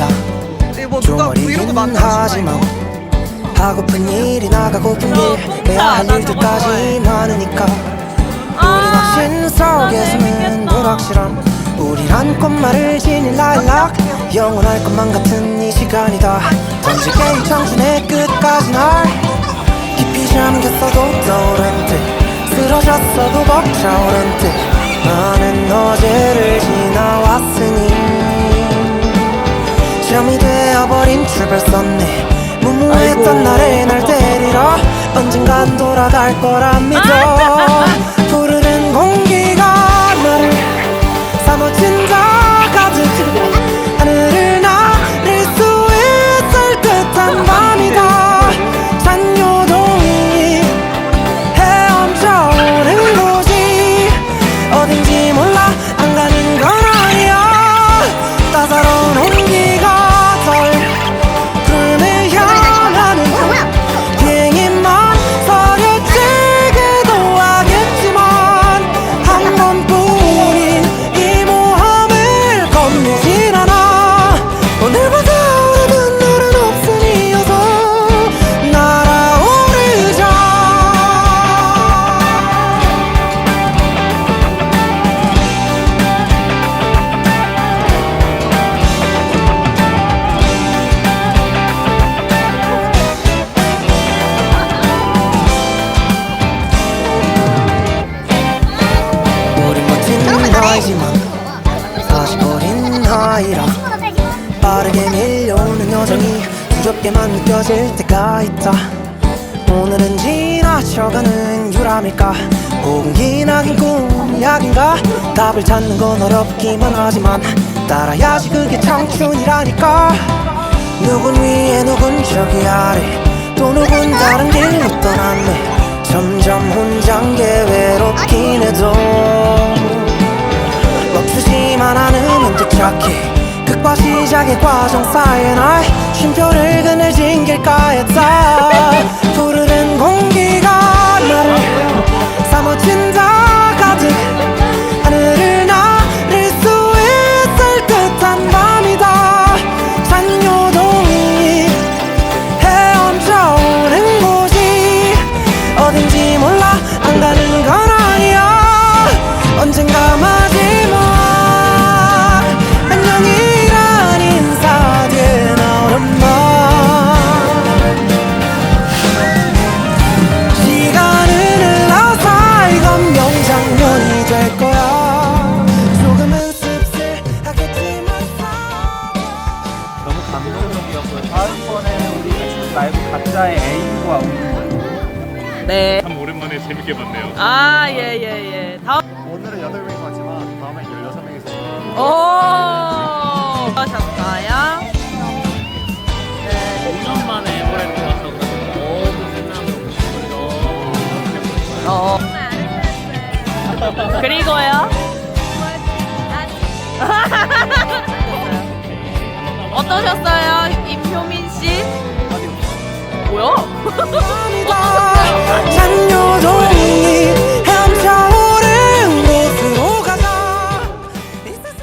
말이야 주머리긴 하지만 하고픈 일이 나가고픈 길 해야 할 일들까지 많으니까. 우리 아, 낚신 속에서는 불확실한 우리란 꽃말을 지닌 라일락. 영원할 것만 같은 이 시간이다. 던질게 이 청춘의 끝까지 날. 깊이 잠겼어도 떠오른 듯 쓰러졌어도 벅차오른 듯. 나는 어제를 지나왔으니 점이 되어버린 출발선네 무모했던 나를 날 때리러 언젠간 돌아갈 거라 믿어 나이지만 아직 어린 나이라 빠르게 밀려오는 여정이 두렵게만 느껴질 때가 있다. 오늘은 지나쳐가는 유람일까? 혹은 기나긴 꿈약인가? 답을 찾는 건 어렵기만 하지만 따라야지 그게 청춘이라니까. 누군 위에 누군 저기 아래 또 누군 다른 길로 떠났네. 점점 혼자인 게 외롭긴 해도 끝과 시작의 과정 사이에 날 쉼표를 그늘진 길가에 각자의 애인과 거예요. 네. 참 오랜만에 재밌게 봤네요. 아, 예, 예, 예. 다음. 오늘은 8명이 왔지만 다음엔 16명이서 오! 어떠셨어요? 네. 5년 만에 에버랜드 왔다고 너무 신나고 어. 그리고요? 어떠셨어요? 감사합니다.